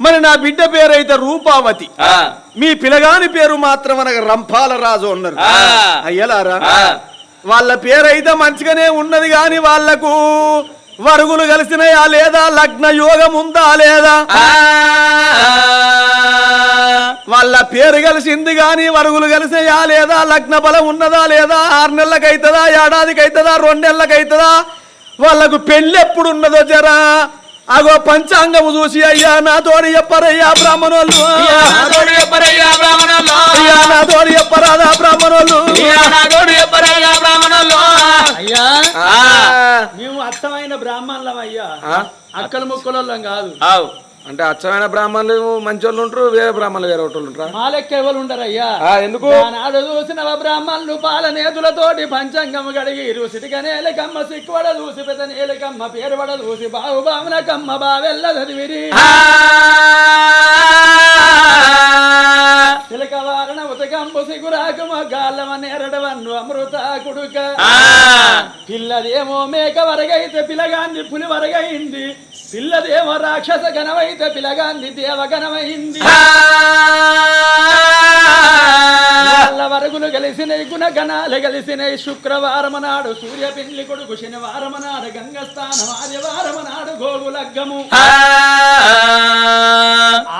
మరి నా బిడ్డ పేరు అయితే రూపావతి మీ పిలగాని పేరు మాత్రం అనగా రంపాల రాజు అన్నారు. ఆ. అయ్యలారా. వాళ్ళ పేరు అయితే మంచిగానే ఉన్నది గాని వాళ్ళకు వరుగులు కలిసినాయా లేదా? లగ్న యోగం ఉందా లేదా? వాళ్ళ పేరు కలిసింది గాని వరుగులు కలిసినాయా లేదా? లగ్న బలం ఉన్నదా లేదా? ఆరు నెలలకైతుందా? ఏడాదికి అవుతుందా రెండు నెలలకైతుందా? వాళ్ళకు పెళ్ళి ఎప్పుడు ఉన్నదో జరా? అగో పంచాంగము చూసి అయ్యా నా తోడి బ్రాహ్మణోళ్ళు చెప్పరయ్యా బ్రాహ్మణులు. అయ్యా నా తోడి చెప్పరాదా బ్రాహ్మణోళ్ళు ఇయ్యా నా తోడు చెప్పరయ్యా బ్రాహ్మణులు. అయ్యా ఆ, మేము అర్థమైన బ్రాహ్మణులం అయ్యా ఆ? అక్కల ముక్కలోళ్ళం కాదు ఆవ్. అంటే అచ్చమైన బ్రాహ్మణులు మంచి వాళ్ళు ఉంటారు వేరే బ్రాహ్మణులు వేరే వాళ్ళు ఉంటారా? మా లెక్క ఎవరు ఉండరు అయ్యా ఎందుకు నాడు చూసిన బ్రాహ్మణులు పాల నేతులతోటి పంచంగము గడిగి రుసిటిగా నేలకమ్మ సిక్కువడ చూసి పెద్ద నేలకమ్మ పేరువడ చూసి బావు బావునకమ్మ బావెల్ల చదివిరి. ఆ, చిలక వారణ ఉతకంబు సిగురాకు గాళ్ళమ నేరడవన్ను అమృత కుడుక. పిల్లదేమో మేక వరగైతే పిలగాంది పులి వరగైంది. పిల్లదేమో రాక్షస గణమైతే పిలగాంది దేవగణమైంది వరగులు కలిసినై గుణగణాలు కలిసినై శుక్రవారం నాడు సూర్య పెళ్ళి కొడుకు శనివారం నాడు గంగస్థానం ఆదివారం నాడు గోగులగ్గము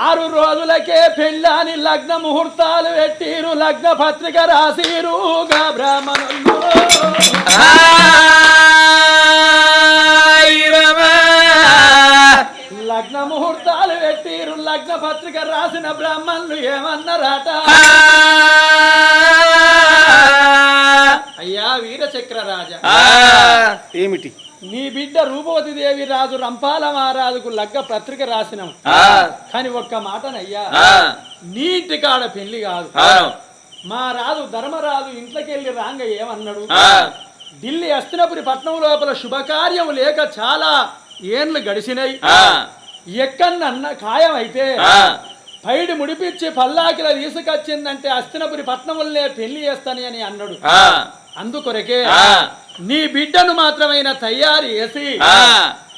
ఆరు రోజులకే పెళ్ళాని లగ్న ముహూర్తాలు పెట్టిరు లగ్న పత్రిక రాసిరుగా బ్రాహ్మణులు పత్రిక రాసిన బ్రాహ్మణులు ఏమన్నారట? అయ్యా వీరచక్ర రాజా. ఏమిటి? నీ బిడ్డ రూపవతి దేవి రాజు రంపాల మహారాజుకు లగ్గ పత్రిక రాసినాం కానీ ఒక్క మాటనయ్యా నీ ఇంటి కాడ పెళ్ళి కాదు. మా రాజు ధర్మరాజు ఇంట్లోకి వెళ్ళి రాంగ ఏమన్నాడు? ఢిల్లీ అస్తినపురి పట్నం లోపల శుభకార్యం లేక చాలా ఏండ్లు గడిచినాయి ఎక్కడన్న ఖాయం అయితే పైడి ముడిపిచ్చి పల్లాకిల తీసుకొచ్చిందంటే అస్తినపురి పట్నంలో పెళ్ళి చేస్తాని అని అన్నాడు. అందుకొరకే నీ బిడ్డను మాత్రమైన తయారు చేసి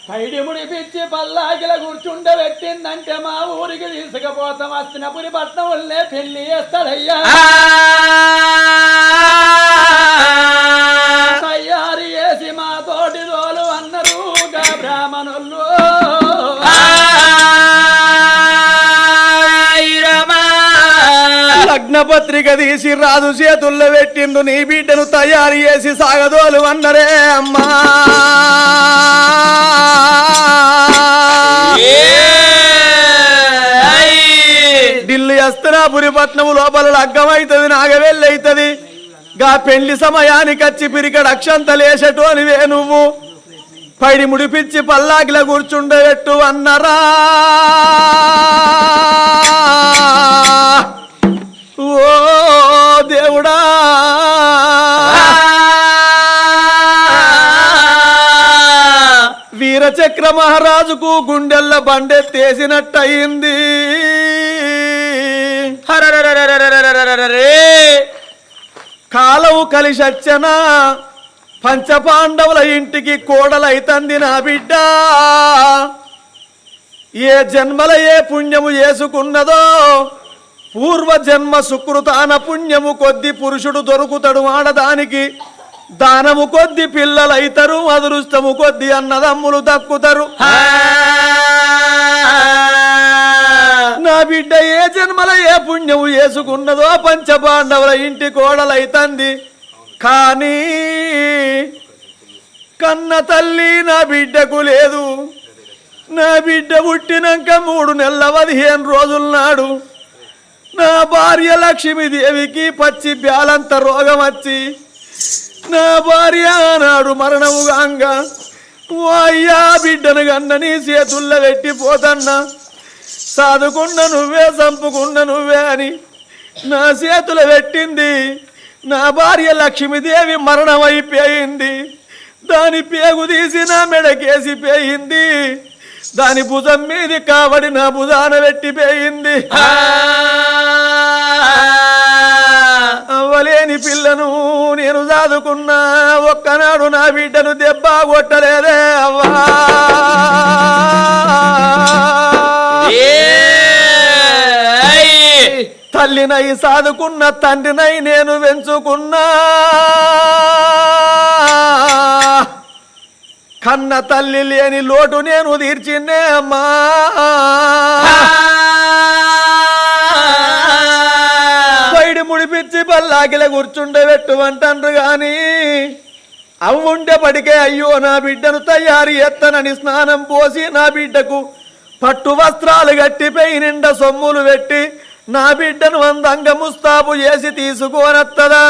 పైడి ముడిపిచ్చి పల్లాకిల కూర్చుండబెట్టిందంటే మా ఊరికి తీసుకుపోతాం. అస్తినపురి పట్నం వల్లే పెళ్ళి చేస్తాడయ్యా. తయారు చేసి మా తోటి రోలు అన్నారు బ్రాహ్మణులు లగ్నపత్రిక తీసి రాజు చేతుల్లో పెట్టిండు. నీ బిడ్డను తయారు చేసి సాగదోలు అన్నరే అమ్మా. ఢిల్లీ అస్తనాపురి పట్నం లోపల లగ్గమైతుంది నాగవెళ్ళైతది గా పెళ్ళి సమయానికి వచ్చి పిరికడ అక్షంతలేసటు అనివే నువ్వు. పైడి ముడిపించి పల్లాకిల కూర్చుండేట్టు అన్నరా. ఓ దేవుడా. వీరచక్ర మహారాజుకు గుండెల్ల బండెత్తేసినట్టయింది కాలవు కలిసచ్చన పంచపాండవుల ఇంటికి కోడలైతంది నా బిడ్డ. ఏ జన్మల ఏ పుణ్యము చేసుకున్నదో పూర్వ జన్మ సుకృతాన పుణ్యము కొద్ది పురుషుడు దొరుకుతాడు ఆడదానికి. దానము కొద్ది పిల్లలైతరు అదృష్టము కొద్ది అన్నదమ్ములు దక్కుతారు. నా బిడ్డ ఏ జన్మల ఏ పుణ్యము వేసుకున్నదో పంచపాండవుల ఇంటి కోడలైతంది కానీ కన్న తల్లి నా బిడ్డకు లేదు. నా బిడ్డ పుట్టినాక మూడు నెలల పదిహేను రోజుల నాడు నా భార్య లక్ష్మీదేవికి పచ్చి బ్యాలంత రోగం వచ్చి నా భార్య నాడు మరణముగాంగా ఓ అయ్యా బిడ్డను గన్న నీ చేతుల్లో పెట్టిపోతన్నా సాదుకున్న నువ్వే చంపుకున్న నువ్వే అని నా చేతులు పెట్టింది. నా భార్య లక్ష్మీదేవి మరణమైపోయింది. దాని పేగు తీసి నా మెడకేసి పోయింది. దాని భుజం మీది కావడి నా భుజాన పెట్టిపోయింది. లేని పిల్లను నేను దాదుకున్నా ఒక్కనాడు నా బిడ్డను దెబ్బ కొట్టలేదే అవ్వా. తల్లినై సాదుకున్న తండ్రినై నేను పెంచుకున్నా కన్న తల్లి లేని లోటు నేను తీర్చిందే అమ్మా. ముడిపిచ్చి పల్లాకిల కూర్చుండబెట్టు అంటారు గాని అవ్వుండే పడికే అయ్యో నా బిడ్డను తయారు ఎత్తనని స్నానం పోసి నా బిడ్డకు పట్టు వస్త్రాలు కట్టిపోయి నిండా సొమ్ములు పెట్టి నా బిడ్డను అందంగా ముస్తాబు చేసి తీసుకోనత్తదా?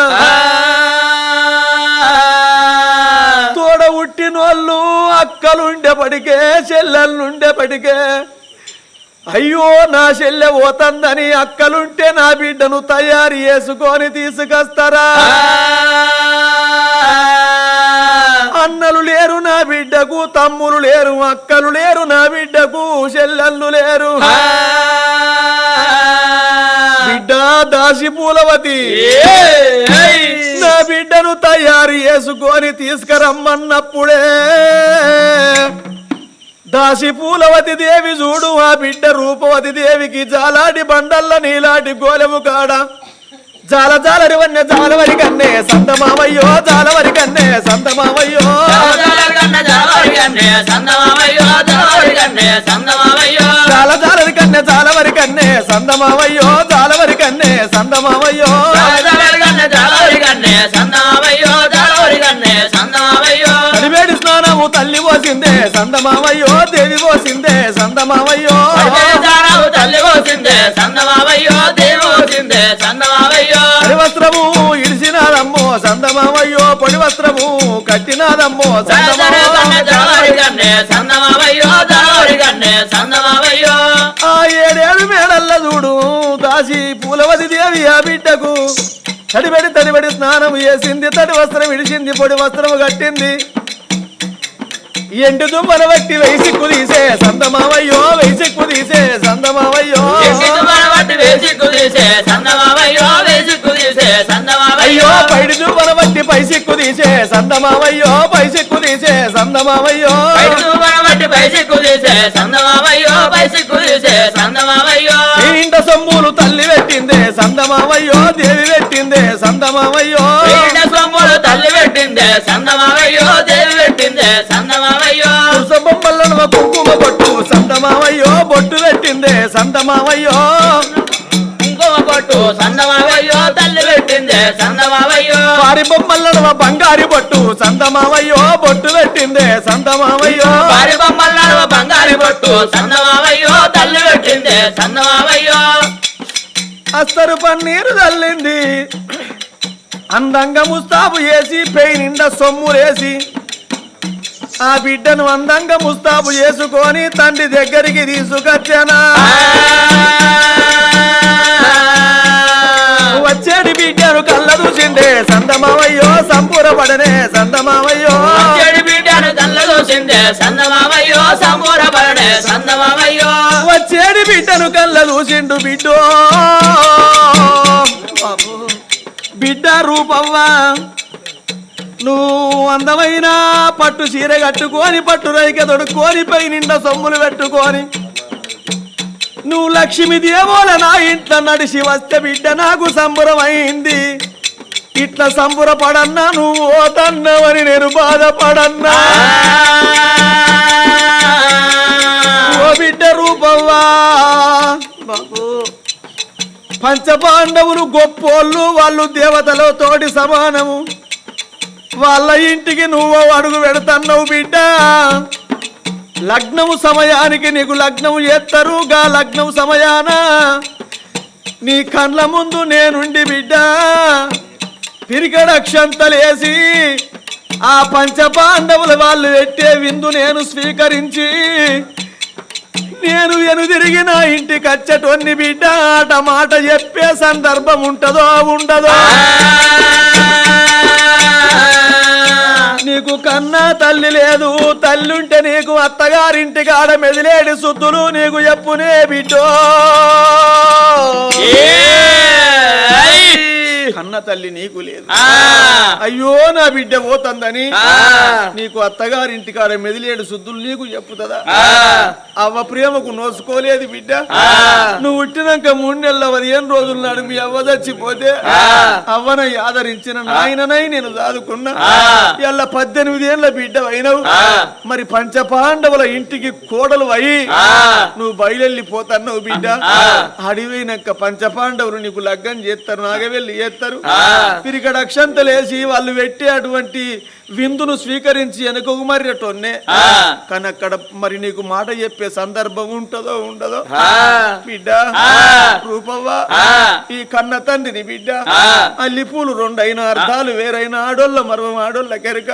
తోడ ఉట్టినోళ్ళు అక్కలుండేపటికే చెల్లెళ్ళుండేపటికే అయ్యో నా చెల్లె పోతందని అక్కలుంటే నా బిడ్డను తయారు చేసుకొని తీసుకొస్తారా? అన్నలు లేరు నా బిడ్డకు తమ్ములు లేరు అక్కలు లేరు నా బిడ్డకు చెల్లెళ్ళు లేరు. బిడ్డ దాసి పూలవతి నా బిడ్డను తయారు చేసుకొని తీసుకురమ్మన్నప్పుడే దాసి పూలవతి దేవి చూడు ఆ బిడ్డ రూపవతి దేవికి జాలాడి బండల్ల నీలాటి గోలెము కాడ. జాల జాలరి వన్య జాలవరి కన్నే సంతమావయ్యో జాలవరి కన్నే సంతమావయ్యో జాల జాలరి కన్నే జాలవరి కన్నే సందమావయ్యో జాలవరి కన్నే సందమావయ్యో స్నానము తల్లి పోసిందే సందమావయ్యో దేవి పోసిందే సందమావయ్యో తల్లి పోసిందే సందమావయ్యో దేవి పోసిందే సందమావయ్యో పొడి వస్త్రము ఇడిసినాదమ్మో సందమావయ్యో పొడి వస్త్రము కట్టినాదమ్మో సందమావయ్యో ఆ ఏడేడు మేడల్ల చూడు దాసి పూలవతి దేవి ఆ బిడ్డకు. తడిబడి తడిబడి స్నానం చేసింది తడి వస్త్రం ఇడిచింది పొడి వస్త్రం కట్టింది. ఎండు దుమ్మన బట్టి వైసిక్కు తీసే సందమావయ్యో వైసిక్కు తీసే సందమావయ్యో. అయ్యో పైడి దుమ్మన బట్టి పైసిక్కు తీసే సందమావయ్యో పైసిక్కు తీసే సందమావయ్యో. ఈ ఇంట సొమ్ములు తల్లి పెట్టిందే సందమావయ్యో దేవి పెట్టిందే సందమావయ్యో. తల్లి పెట్టిందే సందమావయ్యో. బొమ్మలను కుంకుమ బొట్టు. సందమావయ్యో బొట్టు పెట్టిందే సందమావయ్యో కుంకుమ పట్టు సందమావయ్యో తల్లి పెట్టిందే సందమావయ్యో వారి బొమ్మలను బంగారి బొట్టు. సందమావయ్యో బొట్టు పెట్టిందే సందమావయ్యో వారి బొమ్మల బంగారు పట్టు సందమావయ్యో తల్లి పెట్టిందే సందమావయ్యో అస్తరు పన్నీరు చల్లింది అందంగా ముస్తాబు చేసి పెయి నిండా సొమ్ములేసి. ఆ బిడ్డను అందంగా ముస్తాబు చేసుకొని తండ్రి దగ్గరికి తీసుకొచ్చానా? వచ్చేది బిడ్డను కళ్ళ చూసిందే సందమావయ్యో సంపూరపడనే సందమావయ్యో. చెడి బిడ్డను కళ్ళ చూసిందే సందమావయ్యో సంబూర పడనే సందమావయ్యో వచ్చేది బిడ్డను కళ్ళ చూసిండు బిడ్డో. బిడ్డ రూపవ్వా నువ్వు అందమైన పట్టు చీర కట్టుకొని పట్టు రైక తొడుక్కొని పై నిండా సొమ్ములు పెట్టుకొని. నువ్వు లక్ష్మి దేవోల నా ఇంట్లో నడిచి వస్తే బిడ్డ నాకు సంబరమైంది. ఇట్లా సంబరపడన్నా నువ్వు ఓతన్నవని నేను బాధపడన్నా. ఓ బిడ్డ రూపవ్వా. పంచపాండవులు గొప్పోళ్ళు వాళ్ళు దేవతలో తోటి సమానము. వాళ్ళ ఇంటికి నువ్వు అడుగు పెడతన్నావు బిడ్డ. లగ్నము సమయానికి నీకు లగ్నము చేస్తారు గా లగ్నం సమయాన. నీ కండ్ల ముందు నేనుండి బిడ్డ. పిరికడక్షంతలేసి ఆ పంచపాండవుల వాళ్ళు పెట్టే విందు నేను స్వీకరించి నేను ఎనుదిరిగి నా ఇంటికి వచ్చేటోన్ని బిడ్డ. ఆట మాట చెప్పే సందర్భం ఉంటదో ఉండదో. నీకు కన్నా తల్లి లేదు తల్లుంటే నీకు అత్తగారింటి కాడ మెదిలేడి సుత్తులు నీకు చెప్పునే బిడ్డో. కన్న తల్లి నీకు లేదు అయ్యో నా బిడ్డ పోతందని. నీకు అత్తగారింటి కాడ మెదిలేడు శుద్ధులు నీకు చెప్పుతుందా. అవ్వ ప్రేమకు నోసుకోలేదు బిడ్డ. నువ్వు పుట్టినాక మూడు నెలల పదిహేను రోజుల నాడు మీ అవ్వ చచ్చిపోతే. అవ్వనై ఆదరించిన నాయననై నేను చదువుకున్నా. ఇలా పద్దెనిమిది ఏళ్ళ బిడ్డ అయినవు. మరి పంచపాండవుల ఇంటికి కోడలు అయి. నువ్వు బయలెళ్ళిపోతున్నావు బిడ్డ. అడివైనాక పంచపాండవులు నీకు లగ్గం చేస్తారు నాగవెళ్ళి చేస్తారు ఇక్కడ అక్షంతలేసి వాళ్ళు పెట్టే అటువంటి విందును స్వీకరించి వెనకకు మర్రటోన్నే. కానీ అక్కడ మరి నీకు మాట చెప్పే సందర్భం ఉంటదో ఉండదో. బిడ్డ. రూపవ్వ. ఈ కన్న తండ్రిని బిడ్డ ఆ. అల్లి పూలు రెండైన అర్థాలు వేరైన ఆడోళ్ళ మర్వం ఆడోళ్ళ కెరక.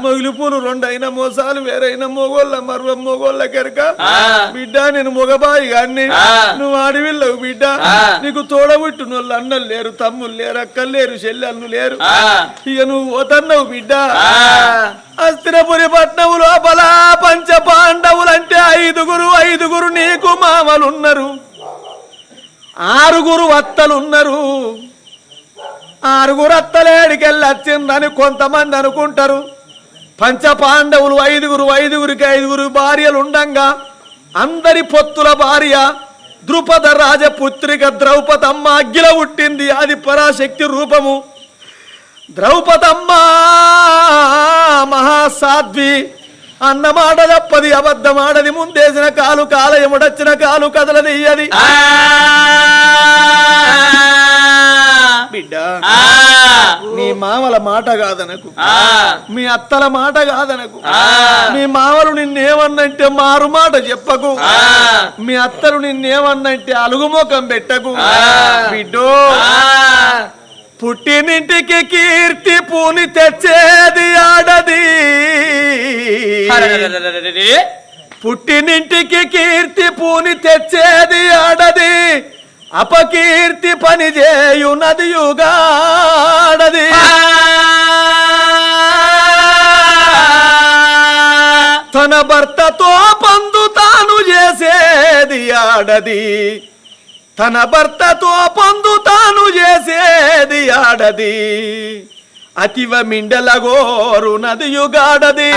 మొగిలి పూలు రెండైన మోసాలు వేరైన మొగోళ్ళ మర్వం మొగోళ్ళ కెరక. బిడ్డ నేను మొగబాయి గాన్ని. నువ్వు ఆడివిల్లవు బిడ్డ. నీకు తోడబుట్టిన వాళ్ళు అన్నలు లేరు తమ్ముళ్ళు లేరు అక్కలు లేరు చెల్లెళ్ళు లేరు. ఇక నువ్వు పోతన్నావు బిడ్డ. ఆ. అస్తినపురి పట్నం లోపల పంచ పాండవులంటే ఐదుగురు ఐదుగురు నీకు మామలున్నారు. ఆరుగురు అత్తలున్నారు. ఆరుగురు అత్తలేడికెళ్ళి వచ్చిందని కొంతమంది అనుకుంటారు. పంచ పాండవులు ఐదుగురు ఐదుగురికి ఐదుగురు భార్యలు ఉండంగా అందరి పొత్తుల భార్య ద్రుపద రాజపుత్రిక ద్రౌపదమ్మ అగ్గిల పుట్టింది. అది పరాశక్తి రూపము. ద్రౌపదమ్మ మహాసాధ్వి అన్నమాట తప్పది. అబద్ధమాడది ముందేసిన కాలు కాలయముడచ్చిన కాలు కదలది అది బిడ్డ. నీ మామల మాట కాదనకు. మీ అత్తల మాట కాదనకు. ఆ. మీ మామలు నిన్నేమన్నంటే మారు మాట చెప్పకు. ఆ. మీ అత్తలు నిన్నేమన్నంటే అలుగుమోకం పెట్టకు. బిడ్డో. పుట్టినింటికి కీర్తి పూని తెచ్చేది ఆడది. పుట్టినింటికి కీర్తి పూని తెచ్చేది ఆడది అపకీర్తి పని చేయునది యుగాడది తన భర్తతో పందు తాను చేసేది ఆడది. తన భర్తతో పందు తాను చేసేది ఆడది. అతివ మిండలగోరు నది యుగాడది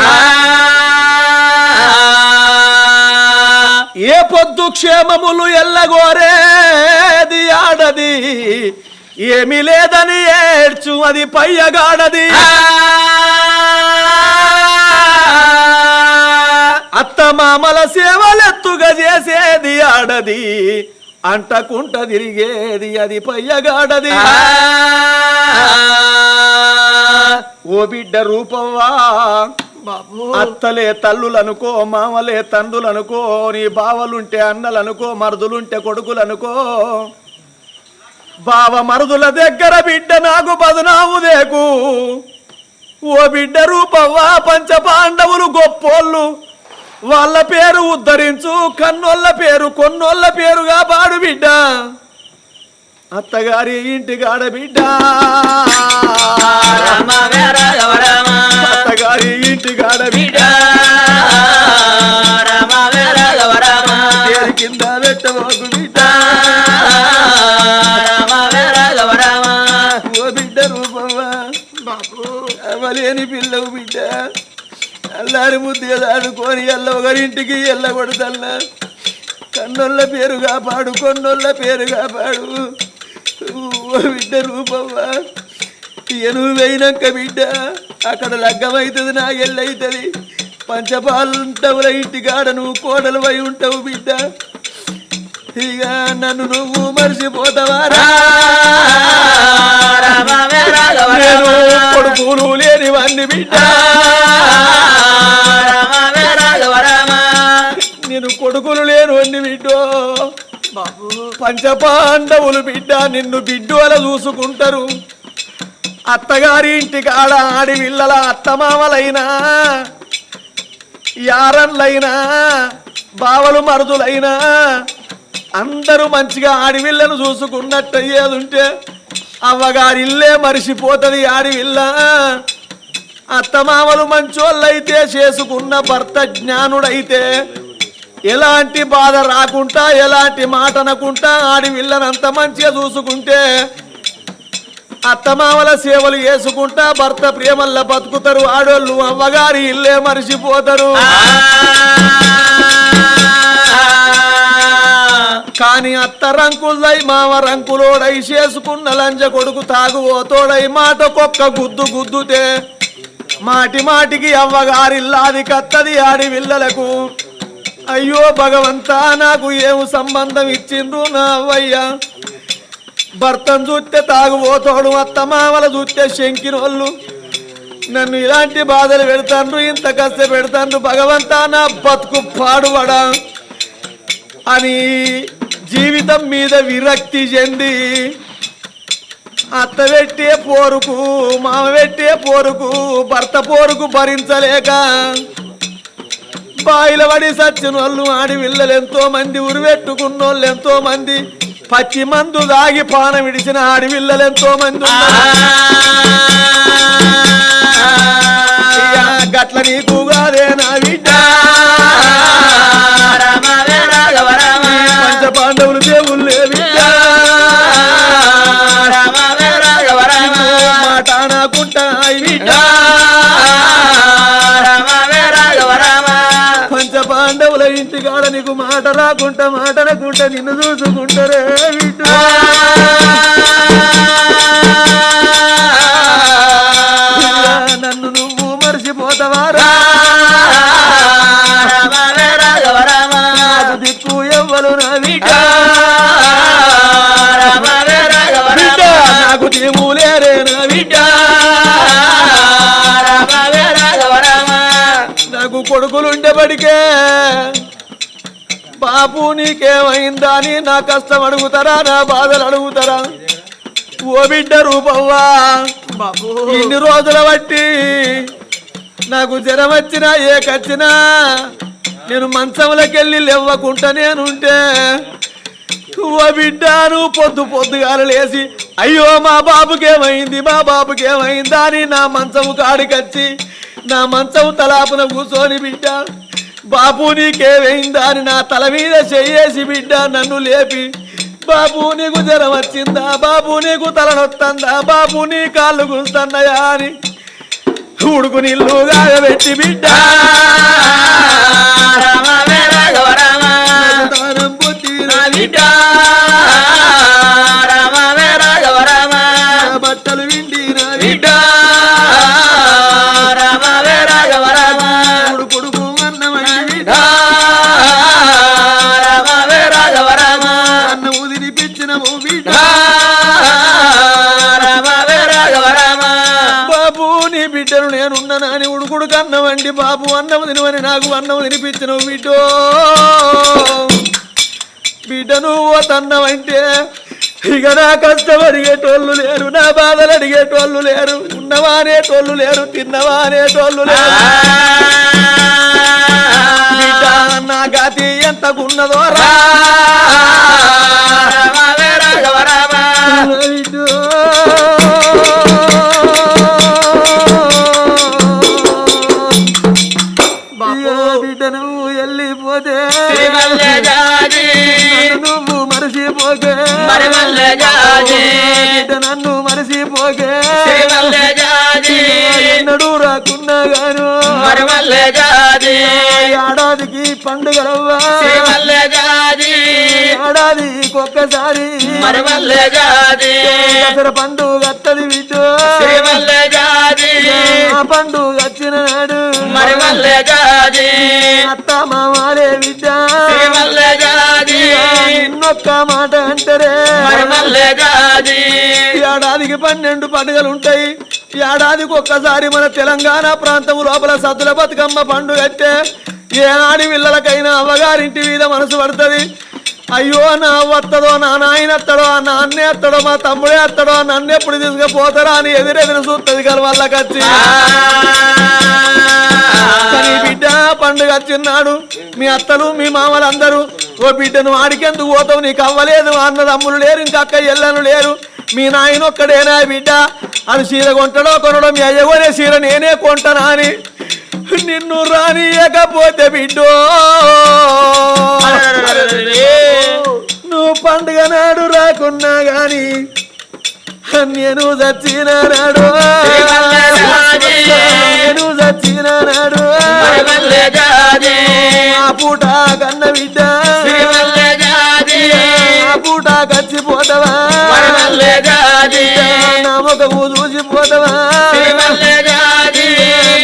ఏ పొద్దు క్షేమములు ఎల్లగోరేది ఆడది? ఏమి లేదని ఏడ్చు అది పయ్యగాడది. అత్త మామల సేవలెత్తుగా చేసేది ఆడది. అంటకుంట తిరిగేది అది పయ్యగాడది. ఓ బిడ్డ రూపవ్వా అత్తలే తల్లులనుకో మామలే తండ్రులనుకో నీ బావలుంటే అన్నలనుకో మరుదులుంటే కొడుకులనుకో. బావ మరుదుల దగ్గర బిడ్డ నాకు బదునాము దేకు. ఓ బిడ్డ రూపవ్వా పంచ పాండవులు గొప్పోళ్ళు. వాళ్ళ పేరు ఉద్ధరించు కన్నోళ్ళ పేరు కొన్నోళ్ళ పేరుగా పాడు బిడ్డ. అత్తగారి ఇంటికాడ బిడ్డ. రామ వీర రామ. అత్తగారి ఇంటికాడ బిడ్డ. రామ వీర రామ. పేరు కింద పెట్టబోకు బిడ్డ. ఓ బిడ్డ రూపవ్వ అవలేని పిల్లవు బిడ్డ. అల్లారి ముద్దుగా దాడుకొని ఎల్ల ఒకరింటికి ఎల్ల కొడతల్లా కన్నోళ్ళ పేరు కాపాడు కొన్నోళ్ళ పేరు కాపాడు బిడ్డ రూపవ్వ ఎనుగు వేయినాక బిడ్డ అక్కడ లగ్గమవుతుంది నా ఎల్లవుతుంది పంచపాలుంటవుల ఇంటికాడ నువ్వు కోడలు అయి ఉంటావు బిడ్డ. ఇక నన్ను నువ్వు రామ కొడుకులు లేనివాణ్ణి బిడ్డ. కొడుకులు లేనివాణ్ణి బిడ్డో. పంచపాండవులు బిడ్డ నిన్ను బిడ్డు అలా చూసుకుంటారు. అత్తగారి ఇంటికి ఆడ ఆడి పిల్లల అత్తమామలైనా యారన్లైనా బావలు మరుదులైనా అందరూ మంచిగా ఆడివిల్లను చూసుకున్నట్టు అయ్యేదుంటే అవ్వగారి ఇల్లే మరిసిపోతుంది ఆడివిల్ల అత్తమామలు మంచోళ్ళైతే చేసుకున్న భర్త జ్ఞానుడైతే ఎలాంటి బాధ రాకుండా ఎలాంటి మాట అనకుండా ఆడివిల్లనంత మంచిగా చూసుకుంటే అత్తమామల సేవలు చేసుకుంటా భర్త ప్రేమల్ల బతుకుతారు. ఆడోళ్ళు అవ్వగారి ఇల్లే మరిచిపోతారు. కాని అత్త రంకులై మామ రంకులోడై చేసుకున్న లంజ కొడుకు తాగుబోతోడై మాట కొక్క గుద్దు గుద్దుతే మాటి మాటికి అవ్వగారిల్లాది కత్తది ఆడి విల్లలకు. అయ్యో భగవంతా నాకు ఏం సంబంధం ఇచ్చిండ్రు నా భర్తను చూస్తే తాగుపోతాడు అత్త మామల చూస్తే శంకినోళ్ళు. నన్ను ఇలాంటి బాధలు పెడతాను ఇంత కష్ట పెడతాను భగవంతా నా బతుకు పాడువడా అని జీవితం మీద విరక్తి చెంది అత్త పెట్టే పోరుకు మామ పెట్టే పోరుకు భర్త పోరుకు భరించలేక బాయిల పడి సచ్చిన వాళ్ళు ఆడి పిల్లలు ఎంతో మంది ఉరిపెట్టుకున్నోళ్ళు ఎంతో మంది. పచ్చి మందు దాగి పానం విడిచిన ఆడి పిల్లలు ఎంతో మంది గట్ల నీకు కాదే నా బిడ్డ. పాండవుల ఇంటి కాడ నీకు మాట రాకుంటా మాట రాకుంటా నిన్ను చూసుకుంటారే అయ్యా, నన్ను నువ్వు మర్చిపోతావారా నాకు దిక్కు ఎవ్వరు నా నాకు బిడ్డ నాకు కొడుకులుండేబడికే బాబు నీకేమైందా అని నా కష్టం అడుగుతారా నా బాధలు అడుగుతారా? ఓ బిడ్డ రూపవ్వా బాబు. ఇన్ని రోజుల బట్టి నాకు జ్వరం వచ్చినా ఏకొచ్చినా నేను మంచంలోకెళ్ళి లేవ్వకుంటా నేనుంటే ఓ బిడ్డ నువ్వు పొద్దు పొద్దుగాల లేచి అయ్యో మా బాబుకేమైంది మా బాబుకేమైందా అని నా మంచము కాడికొచ్చి నా మంచం తలాపున కూర్చొని బిడ్డ బాబు నీకేమైందా అని నా తల మీద చెయ్యేసి బిడ్డ నన్ను లేపి. బాబు నీకు జ్వరం వచ్చిందా? బాబు నీకు తల నొత్తందా? బాబు నీ కాళ్ళు గుంస్తున్నాయా అని ఉడుకు నీళ్ళు కాగబెట్టి బిడ్డ. బట్టలు విండి బిడ్డ. తినిపించినము బిడ్డ బాబు నీ బిడ్డను నేనున్నానని ఉడుకుడు కన్నవండి బాబు అన్నం తినవని నాకు అన్నం తినిపించను బిడ్డో. బిడ్డ నువ్వు తన్నవంటే ఇక నా కష్టం అడిగేటోళ్ళు లేరు నా బాధలు అడిగేటోళ్ళు లేరు ఉన్నవా అనేటోళ్ళు లేరు తిన్నవా అనేటోళ్ళు లేరు. నా గతి ఎంతకున్నదో రా. బిడ్డో. అయ్యో బిడ్డ నువ్వు వెళ్ళిపోతే నన్ను నువ్వు మరచిపోకే బిడ్డ నన్ను మరచిపోకే ఎన్నడూ రాకున్నా గాను ఏడాదికి పండుగలవ్వా. ఏడాదికి ఒక్కసారి. దసరా పండుగ బిడ్డో ఆ పండుగ వచ్చిన నాడు. అత్త మామాలే బిడ్డ నిన్నొక్క మాట అంటారే. ఏడాదికి పన్నెండు పండుగలు ఉంటాయి ఏడాదికి ఒక్కసారి మన తెలంగాణ ప్రాంతం లోపల సద్దుల బతుకమ్మ పండుగ అంటే ఏ ఆడి పిల్లలకైనా అవ్వగారింటి మీద మనసు పడుతుంది. అయ్యో నా వత్తదో నా నాయన ఎత్తడో నా అన్నే ఎత్తడో మా తమ్ముడే ఎత్తడో నన్ను ఎప్పుడు తీసుకుపోతారా అని ఎదురెదురు చూస్తుంది కదా వాళ్ళకచ్చి బిడ్డ పండుగ వచ్చిన్నాడు మీ అత్తలు మీ మామలు అందరూ ఓ బిడ్డను ఆడికెందుకు పోతావు నీకు అవ్వలేదు అన్నదమ్ములు లేరు ఇంకా అక్క ఎల్లను లేరు మీ నాయన ఒక్కడేనా బిడ్డ అది చీర కొంటాడో కొనడం మీ అయ్య కొనే చీర నేనే కొంటానా అని నిన్ను రానియకపోతే బిడ్డో నాడు రాకున్నా గాని నేను చచ్చిన నాడు. నేను చచ్చిన నాడు. ఆ పూట కన్న బిడ్డ. ఆ పూట కచ్చిపోతావా నమ్మకము చూసిపోతావా?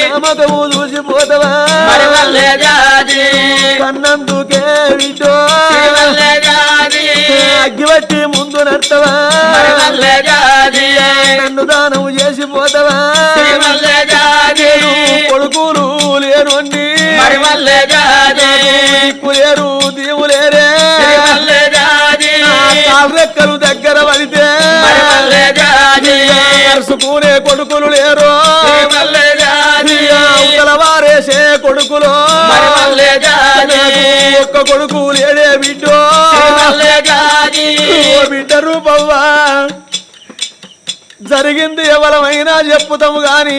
నమ్మకము చూసిపోతావా? మరివల్లే అగ్గివట్టి ముందు జాజి. నన్ను దానము శ్రీవల్లే జాజి. కొడుకులు జాజి. దిక్కు లేరు దీవు లేరే. కాళ్ళెక్కలు దగ్గర పడితే నడుచుకునే కొడుకులు లేరు. అవతల వారేసే కొడుకులు. ఒక్క కొడుకు జరిగింది ఎవరమైనా చెప్పుతాము కానీ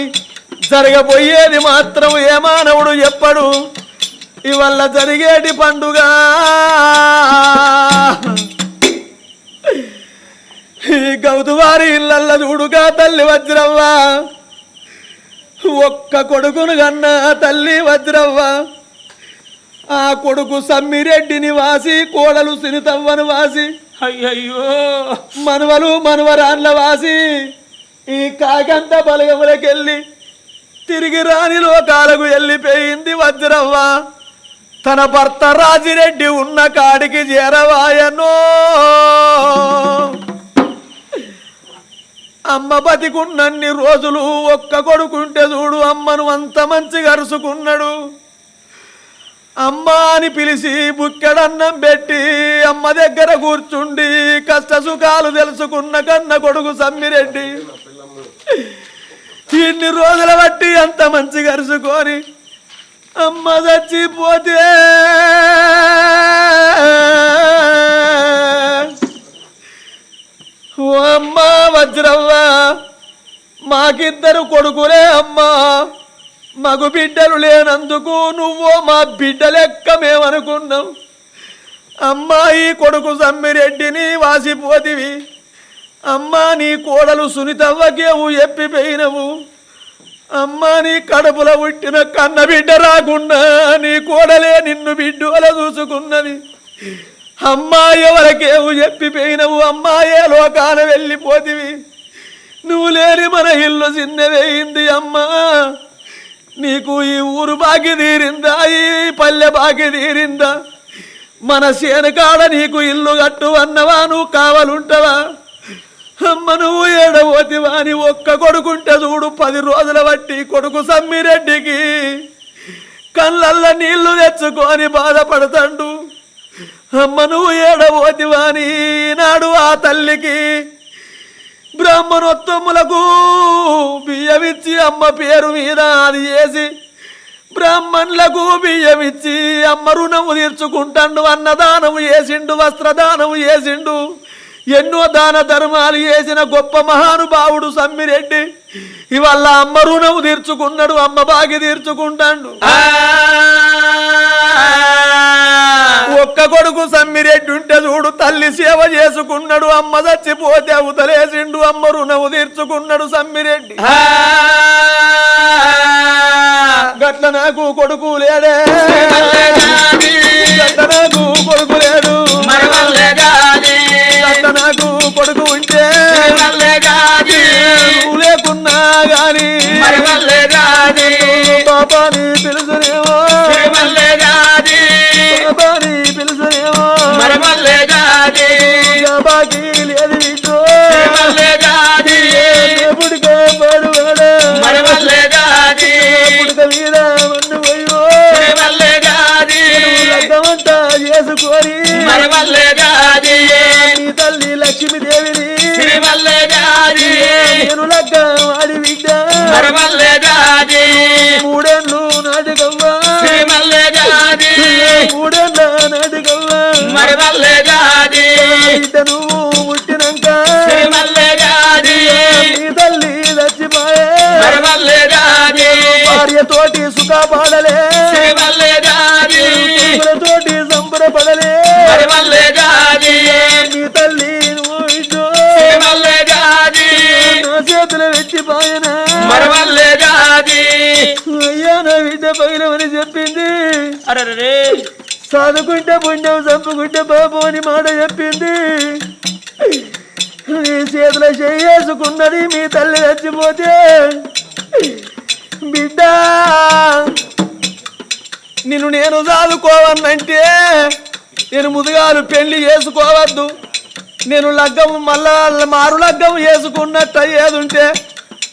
జరగబోయేది మాత్రం ఏ మానవుడు చెప్పడు. ఇవల్ల జరిగేటి పండుగ. ఈ గౌతువారి ఇళ్ళల్ల చూడుగా తల్లి వజ్రవ్వ. ఒక్క కొడుకును కన్నా తల్లి వజ్రవ్వ. ఆ కొడుకు సమ్మిరెడ్డిని వాసి కోడలు సినితవ్వను వాసి అయ్యయ్యో. మనవలు మనవరాన్ల వాసి ఈ కాకంత బలగములకెళ్ళి తిరిగి రాని లోకాలకు వెళ్ళిపోయింది వజ్రవ్వ. తన భర్త రాజిరెడ్డి ఉన్న కాడికి చేరవాయనో. అమ్మ బతికున్నన్ని రోజులు ఒక్క కొడుకుంటే చూడు అమ్మను అంత మంచి అరుసుకున్నాడు. అమ్మ అని పిలిచి బుక్కెడన్నం పెట్టి అమ్మ దగ్గర కూర్చుండి కష్ట సుఖాలు తెలుసుకున్న కన్న కొడుకు సమ్మిరెడ్డి. ఇన్ని రోజుల బట్టి అంత మంచి గరుచుకొని అమ్మ చచ్చిపోతే ఓ అమ్మ వజ్రవ్వ మాకిద్దరు కొడుకులే అమ్మా. మగు బిడ్డలు లేనందుకు నువ్వు మా బిడ్డ లెక్క మేమనుకున్నాం. అమ్మాయి కొడుకు సమ్మిరెడ్డిని వాసిపోతివి. అమ్మా నీ కోడలు సునీతవ్వకేవు ఎప్పిపోయినవు. అమ్మా నీ కడుపులో పుట్టిన కన్న బిడ్డ రాకుండా నీ కోడలే నిన్ను బిడ్డోల చూసుకున్నది. అమ్మా ఎవరికేవు చెప్పిపోయినవు అమ్మాయే లోకాన వెళ్ళిపోతివి? నువ్వు లేని మన ఇల్లు చిన్నవేయింది అమ్మా. నీకు ఈ ఊరు బాగి తీరిందా? ఈ పల్లె బాగి తీరిందా? మన సేనకాడ నీకు ఇల్లు కట్టు అన్నవా? నువ్వు కావాలుంటవా? అమ్మ నువ్వు ఏడవోతివా? అని ఒక్క కొడుకుంటే చూడు పది రోజుల బట్టి కొడుకు సమ్మిరెడ్డికి కళ్ళల్ల నీళ్ళు తెచ్చుకొని బాధపడతాడు. అమ్మ నువ్వు ఏడవోతివా? అని నాడు ఆ తల్లికి బ్రాహ్మణోత్తములకు బియ్యమిచ్చి అమ్మ పేరు మీద అది చేసి బ్రాహ్మణులకు బియ్యమిచ్చి అమ్మ రుణము తీర్చుకుంటాడు అన్నదానము చేసిండు వస్త్రదానము చేసిండు ఎన్నో దాన ధర్మాలు చేసిన గొప్ప మహానుభావుడు సమ్మిరెడ్డి. ఇవాళ అమ్మ రుణము తీర్చుకున్నాడు అమ్మ బాగి తీర్చుకుంటాడు. కొడుకు సమ్మిరెడ్డి ఉంటే చూడు తల్లి సేవ చేసుకున్నాడు అమ్మ చచ్చిపోతే అవతలేసిండు అమ్మ రుణము తీర్చుకున్నాడు సమ్మిరెడ్డి. గట్ల నాకు కొడుకు లేడే? బాకీ లేదు వీటో ఎప్పుడుగా పాడువాడా పుడక మీద మన్ను పోయో లగ్గమంతా చేసుకొని. నీ తల్లి లక్ష్మీదేవిని. నేను లగ్గ వాడి బిడ్డ మూడేళ్ళు నాటికవ్వా. మూడేళ్ళ నాటికవ్వా. బిడ్డను పుట్టినాక తల్లి లక్ష్మయ్య భార్య తోటి సుఖపాడలే. తోటి సంబరపడలే. నీ తల్లి చేతులు పెట్టి పోయినా. అయ్యా నా బిడ్డ పగిలమని చెప్పింది. అరే చదువుకుంటే పుణ్యం చంపుకుంటే బాబు అని మాట చెప్పింది. నీ చేతిలో చేసుకున్నది మీ తల్లి చచ్చిపోతే. బిడ్డ నిన్ను నేను చదువుకోవన్నంటే నేను ముదుగాలు పెళ్ళి చేసుకోవద్దు. నేను లగ్గం మళ్ళా మారు లగ్గం వేసుకున్నట్ట ఏదుంటే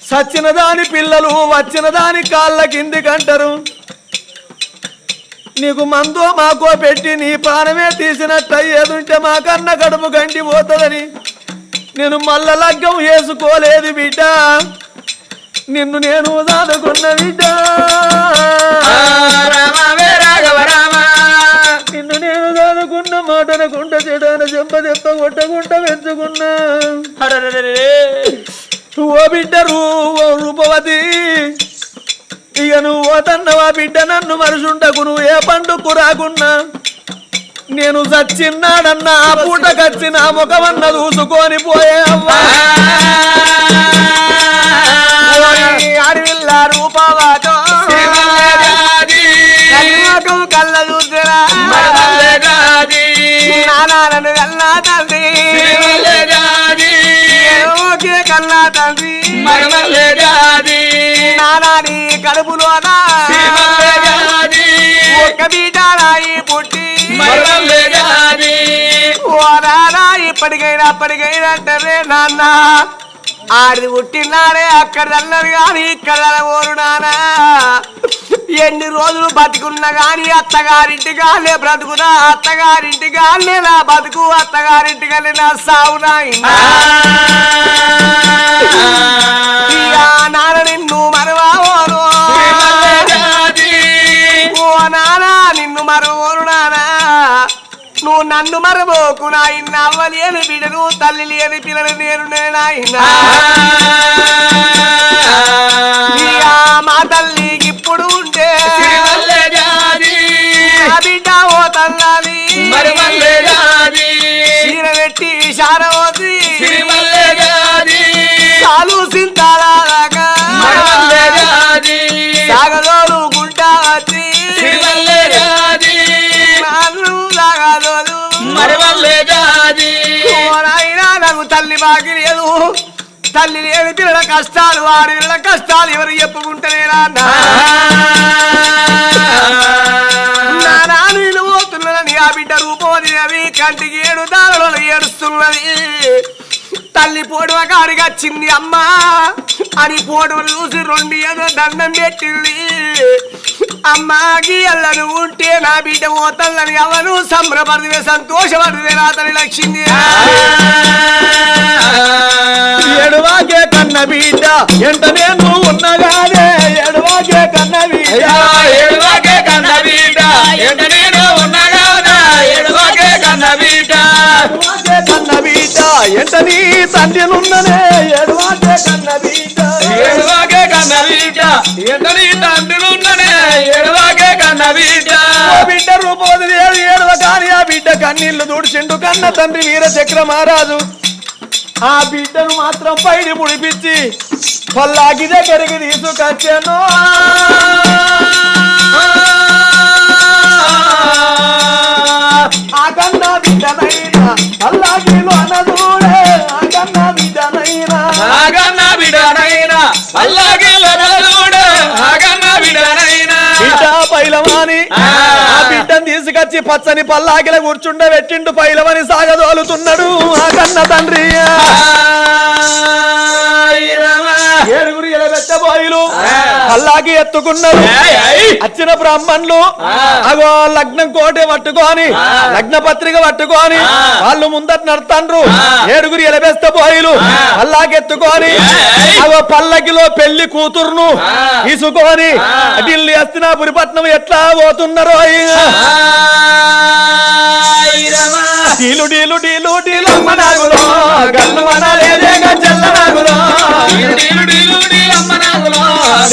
సచ్చిన దాని పిల్లలు వచ్చిన దాని కాళ్ళ కిందికంటారు నీకు మందో మాకో పెట్టి నీ ప్రాణమే తీసినట్టు అయ్యేదుంటే మా కన్న కడుపు గంటి పోతుందని. నేను మల్ల లగ్గం వేసుకోలేదు బిడ్డ. నిన్ను నేను చదువుకున్న బిడ్డ. నిన్ను నేను చదువుకున్న మాటనకుంట చెడన చెంప దెప్ప కొట్టకుంట పెంచుకున్నా. ఓ బిడ్డ రూ రూపవతి. ఇక నువ్వు ఓతన్నవా బిడ్డ నన్ను మనుషుంటకు నువ్వు ఏ పండుకు రాకున్నా? నేను చచ్చిన్నాడన్నా ఆ పూటకచ్చి నా ముఖమన్న చూసుకొని పోయే అవ్వా. అడవిల్ల కళ్ళ చూసిరా. నానాలను కన్నా తండ్రి. పుట్టి ఇప్పటికైనా అప్పటికైనా అంటారే నాన్న. ఆడిది పుట్టినాడే అక్కడ అన్నది కానీ ఇక్కడ ఓరు నానా ఎన్ని రోజులు బతుకున్నా గాని అత్తగారింటి గానే బ్రతుకునా అత్తగారింటి గానే నా బతుకు అత్తగారింటి గానే నా సావు నాయనా. నాన్న నిన్ను మరవాను మరవోను నానా నువ్వు నన్ను మరవోకు నాయన. అవ్వ లేని బిడ్డను తల్లి లేని పిల్లలు నేను నాయనా. ఇక మా తల్లికి ఇప్పుడు ఉంటే నా బిడ్డ ఓ తల్లాలి. చీర పెట్టి శారవతి తల్లి బాకి లేదు తల్లి లేని పిల్లల కష్టాలు వాడి పిల్లల కష్టాలు. ఎవరు చెప్పుకుంటేనే నాన్న నా నాన్న నేను పోతున్నదని ఆ బిడ్డ రూపోది అవి కంటికి ఏడు దారులను ఏడుస్తున్నది. తల్లి పోడువ కాడిగా చిన్ని అమ్మ. అని పోడువలు చూసి రెండు ఏదో దండం పెట్టింది. అమ్మాకి అల్లను ఉంటే నా బిడ్డ పోతల్లని అవను సంబరపడితే సంతోషపడితే నా తల్లి లక్ష్మి ఎడవాకే కన్న బిడ్డ ఎంటనే నువ్వు ఉన్నగానే ఎడవాకే కన్న బిడ్డ. బిడ్డ. ఎడవాకే కన్న బిడ్డ. ఎంత నీ తండ్రిలున్ననే ఎడవాకే కన్న బిడ్డ. ఓ బిడ్డ రూపోది లేదు ఏడవ కాని ఆ బిడ్డ కన్నీళ్ళు దూడిచిండు కన్న తండ్రి వీర చక్ర మహారాజు ఆ బిడ్డను మాత్రం పైడి పుడిపించి పల్లాకి దగ్గరికి తీసుకొచ్చాను. ఆ కన్న అనదూడే ఆగన్న ఆగన్న బిడ్డ పైలవాని ఆ. బిడ్డను తీసుకొచ్చి పచ్చని పల్లాకిల కూర్చుండ పెట్టిండు పైలవని సాగదోలుతున్నాడు ఆ కన్న తండ్రి. పల్లాకి ఎత్తుకున్నారు. వచ్చిన బ్రాహ్మణులు అగో లగ్నం కోటే పట్టుకొని లగ్న పత్రిక పట్టుకొని వాళ్ళు ముందట నడుతాండ్రు. ఏడుగురు ఎలబెస్త ఎత్తుకొని ఏయ్. అగో పల్లకిలో పెళ్ళి కూతురును తీసుకొని ఢిల్లీ హస్తినాపురి పట్నం ఎట్లా పోతున్నారో డీలు డీలు డీలు డీలు అమ్మ నాగులో గల్లు మనలేదే నాగులో. డీలు డీలు.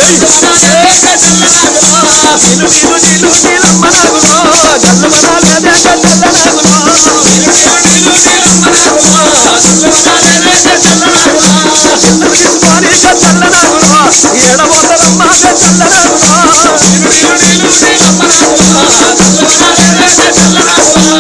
గడుచున్న వేట చల్లనాగులో విను విను నిలు నీల మాగులో జల్లు మనాలే వేట చల్లనాగులో విను విను నిలు నీల మాగులో జల్లు మనాలే వేట చల్లనాగులో జల్లు తీసుకొని చల్లనాగులో ఎడబోతరమ్మ చల్లనాగులో విను విను నిలు నీల మాగులో జల్లు మనాలే వేట చల్లనాగులో